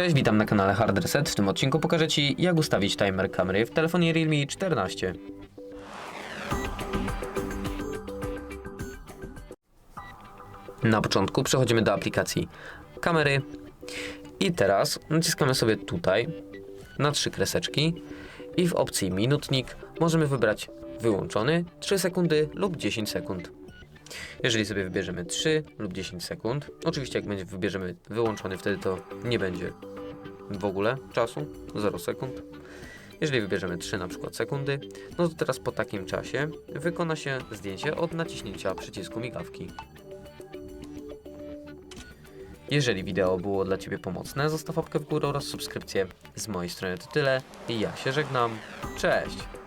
Cześć, witam na kanale Hard Reset. W tym odcinku pokażę Ci, jak ustawić timer kamery w telefonie Realme 14. Na początku przechodzimy do aplikacji kamery i teraz naciskamy sobie tutaj na trzy kreseczki i w opcji minutnik możemy wybrać wyłączony 3 sekundy lub 10 sekund. Jeżeli sobie wybierzemy 3 lub 10 sekund, oczywiście jak będzie wybierzemy wyłączony, wtedy to nie będzie w ogóle czasu, 0 sekund. Jeżeli wybierzemy 3 na przykład sekundy, no to teraz po takim czasie wykona się zdjęcie od naciśnięcia przycisku migawki. Jeżeli wideo było dla Ciebie pomocne, zostaw łapkę w górę oraz subskrypcję. Z mojej strony to tyle i ja się żegnam. Cześć!